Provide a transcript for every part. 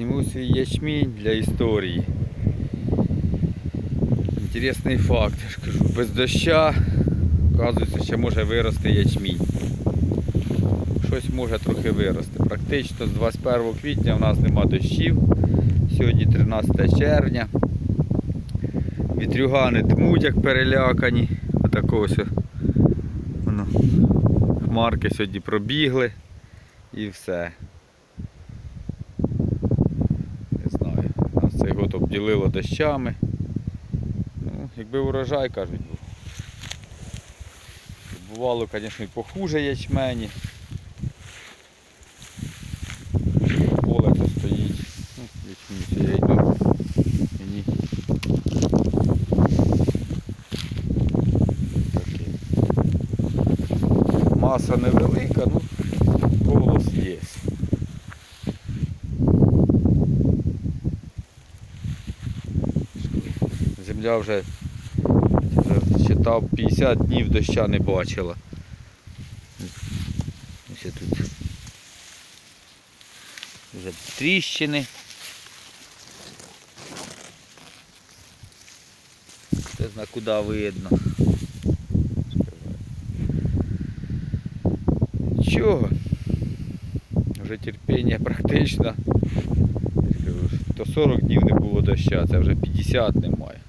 Зніму свій ячмінь для історії. Інтересний факт, я ж кажу, без доща, оказується, ще може вирости ячмінь. Щось може трохи вирости. Практично з 21 квітня в нас нема дощів. Сьогодні 13 червня. Вітрюгани дмуть, як перелякані. Отако ось. Хмарки сьогодні пробігли і все. Не знаю. Нас цей год обділило дощами. Ну, якби урожай, кажуть, був. Бувало, звісно, і похуже ячмені. Поле то стоїть. Ну, ячмінь, я йду. Мені. Маса невелика, ну голос є. Земля вже читав 50 днів доща не бачила. Ось тут вже тріщини. Це зна куди видно. Нічого. Вже терпіння практично. То 40 днів не було доща, це вже 50 немає.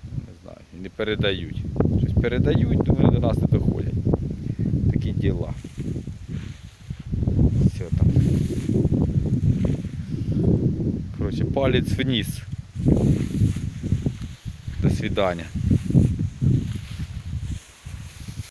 Не передають. Щось передають, то вони до нас не доходять. Такі діла. Все там. Коротше, палець вниз. До свидання.